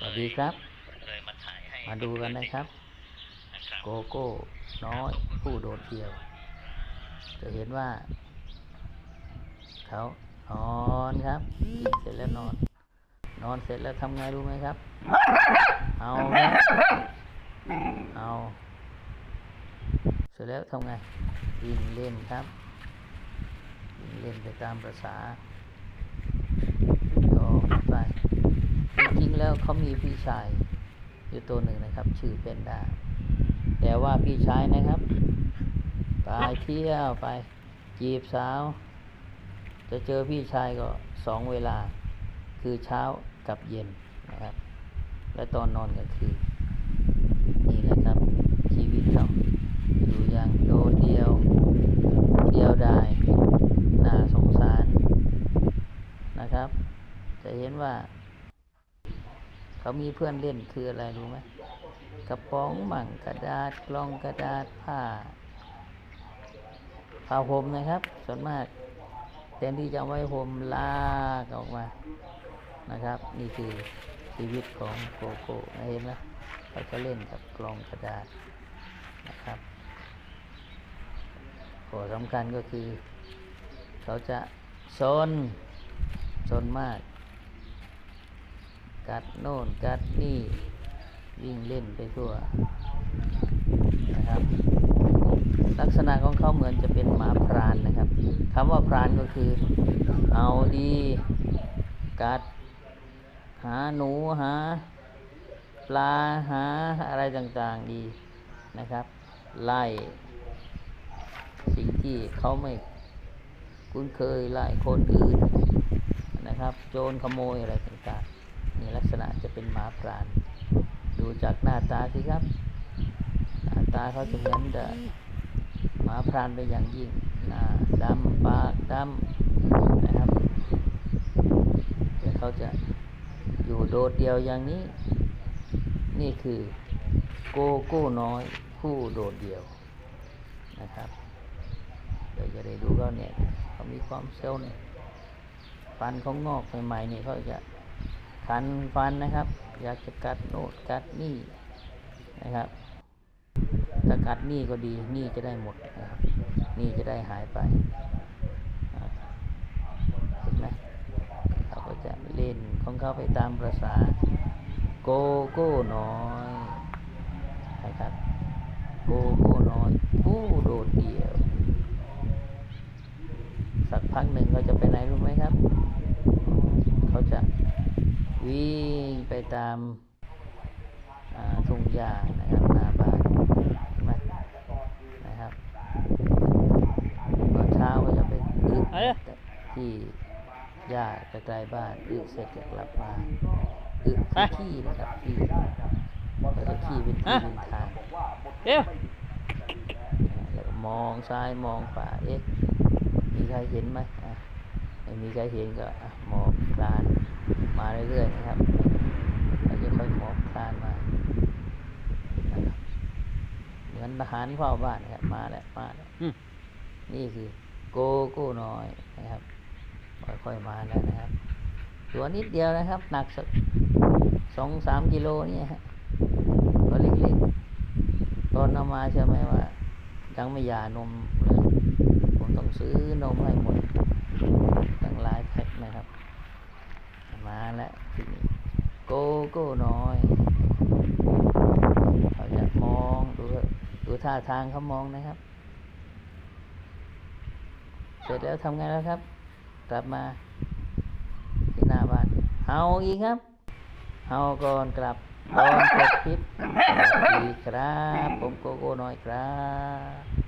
ก็สเลยวัสดีครับเลยมาถ่ายให้มาดูกันนะครับนะครับ โกโก้น้อยผู้โดดเดี่ยว จะเห็นว่า เขานอนครับกินเสร็จแล้วนอน นอนเสร็จแล้วทำไงรู้ไหมครับ เอาครับเอา เสร็จแล้วทำไงวิ่งเล่นครับวิ่งเล่นไปตามประษาโยนไปจ ริงแล้วเขามีพี่ชายอยู่ตัวหนึ่งนะครับ ชื่อเป็นดาแต่ว่าพี่ชายนะครับ ไปเที่ยวไป จีบสาว จะเจอพี่ชายก็สองเวลา คือเช้ากับเย็นนะครับ และตอนนอนก็คือ นี่แหละครับ ชีวิตเราอยู่อย่างโดดเดียว เดียวดายน่าสงสารนะครับ จะเห็นว่า เขามีเพื่อนเล่นคืออะไรรู้ไหมกระป๋องมั่งกระดาษกล่องกระดาษผ้าผ้าห่มนะครับ ส่วนมากแทนที่จะไว้ห่มลากออกมานะครับ นี่คือชีวิตของโกโก้เห็นไหมเขาจะเล่นกับกล่องกระดาษนะครับข้อสำคัญก็คือ เขาจะซนซนมาก กัดโน่นกัดนี่ วิ่งเล่นไปทั่วนะครับ ลักษณะของเขาเหมือนจะเป็นหมาพรานนะครับคำว่าพรานก็คือ เอาดี กัด หาหนูหา ปลาหาอะไรต่างๆดีนะครับ ไล่ สิ่งที่เขาไม่คุ้นเคยไล่คนอื่นนะครับ โจรขโมยอะไรต่างๆ ลักษณะจะเป็นหมาพราน ดูจากหน้าตาสิครับ หน้าตาเขาจะเหมือนจะหมาพรานไปอย่างยิ่งหน้าดำปากดำนะครับแต่เขาจะอยู่โดดเดียวอย่างนี้ นี่คือโกโก้น้อยผู้โดดเดี่ยวนะครับเดี๋ยวจะได้ดูเขาเนี่ยเขามีความเซลล์เนี่ยฟันเขางอกใหม่ๆเนี่ยเขาจะ คันฟันนะครับ อยากจะกัดโนดกัดนี่นะครับถ้ากัดนี่ก็ดีนี่จะได้หมดนะครับนี่จะได้หายไปเห็นไหมเขาก็จะเล่นของเขาไปตามประษาโกโก้น้อยนะครับโกโก้น้อยผู้โดดเดี่ยว สักพักหนึ่งเขาจะไปไหนรู้ไหมครับ เขาจะ วิ่ง ไปตามอ่าทุ่งหญ้านะครับหน้าบ้านเห็นไหมนะครับตอนเช้าก็จะไปอึที่หญ้าใกล้ๆบ้านอึเสร็จก็กลับมาอึที่ขี้นะครับขี้แล้วก็ขี้เป็นที่เป็นทางเดี๋ยวแล้วก็มองซ้ายมองขวาเอ๊ะมีใครเห็นไหมอะไม่มีใครเห็นก็อะมองคลานมาเรื่อยๆนะครับเรา จะค่อยมองคลานมานะครับเหมือนทหารเฝ้าบ้านนะครับมาแล้วมาแล้วนี่คือ โกโก้น้อยนะครับ ค่อยๆมาแล้วนะครับ ตัวนิดเดียวนะครับ หนักสักสองสามกิโลเนี่ยฮะตัวเล็กๆตอนเอามาใช่ไหมว่ายังไม่หยานมเลยผมต้องซื้อนมให้หมดตั้งหลายแพ็คนะครับ มาแล้วทีนี้ กโก้น้อยเขาจะมองดูดูท่าทางเขามองนะครับ เสร็จแล้วทำไงแล้วครับ กลับมาที่หน้าบ้านเฮาอีกครับเฮาก่อนกลับตอนจบคลิปสวัสดีครับ ผมโกโก้น้อยครับ